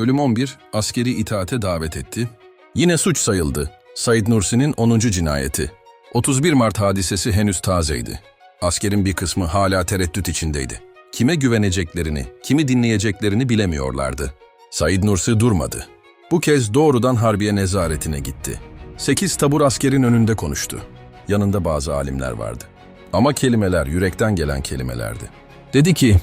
Bölüm 11 askeri itaate davet etti. Yine suç sayıldı. Said Nursi'nin 10. cinayeti. 31 Mart hadisesi henüz tazeydi. Askerin bir kısmı hala tereddüt içindeydi. Kime güveneceklerini, kimi dinleyeceklerini bilemiyorlardı. Said Nursi durmadı. Bu kez doğrudan Harbiye nezaretine gitti. Sekiz tabur askerin önünde konuştu. Yanında bazı alimler vardı. Ama kelimeler yürekten gelen kelimelerdi. Dedi ki,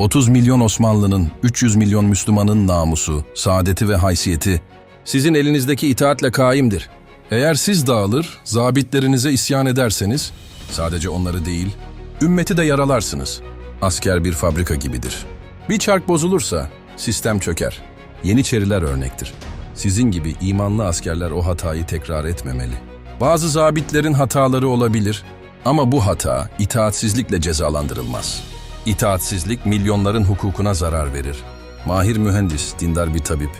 30 milyon Osmanlı'nın, 300 milyon Müslümanın namusu, saadeti ve haysiyeti sizin elinizdeki itaatle kaimdir. Eğer siz dağılır, zabitlerinize isyan ederseniz, sadece onları değil, ümmeti de yaralarsınız. Asker bir fabrika gibidir. Bir çark bozulursa, sistem çöker. Yeniçeriler örnektir. Sizin gibi imanlı askerler o hatayı tekrar etmemeli. Bazı zabitlerin hataları olabilir ama bu hata itaatsizlikle cezalandırılmaz. İtaatsizlik milyonların hukukuna zarar verir. Mahir mühendis, dindar bir tabip,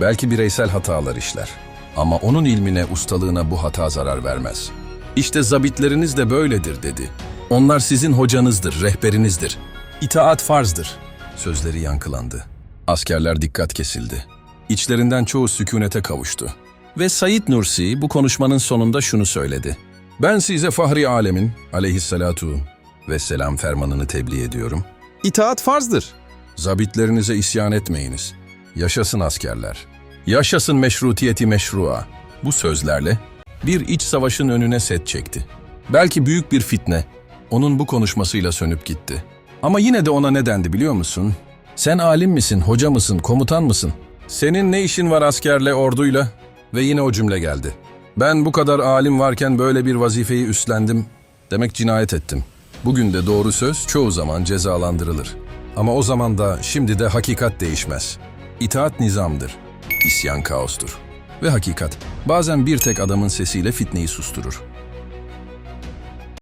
belki bireysel hatalar işler. Ama onun ilmine, ustalığına bu hata zarar vermez. İşte zabitleriniz de böyledir dedi. Onlar sizin hocanızdır, rehberinizdir. İtaat farzdır. Sözleri yankılandı. Askerler dikkat kesildi. İçlerinden çoğu sükunete kavuştu. Ve Said Nursi bu konuşmanın sonunda şunu söyledi. Ben size Fahri Alemin aleyhissalatu ve selam fermanını tebliğ ediyorum. İtaat farzdır. Zabitlerinize isyan etmeyiniz. Yaşasın askerler. Yaşasın meşrutiyeti meşrua. Bu sözlerle bir iç savaşın önüne set çekti. Belki büyük bir fitne onun bu konuşmasıyla sönüp gitti. Ama yine de ona ne dendi biliyor musun? Sen alim misin, hoca mısın, komutan mısın? Senin ne işin var askerle, orduyla? Ve yine o cümle geldi. Ben bu kadar alim varken böyle bir vazifeyi üstlendim. Demek cinayet ettim. Bugün de doğru söz çoğu zaman cezalandırılır. Ama o zaman da şimdi de hakikat değişmez. İtaat nizamdır. İsyan kaostur. Ve hakikat bazen bir tek adamın sesiyle fitneyi susturur.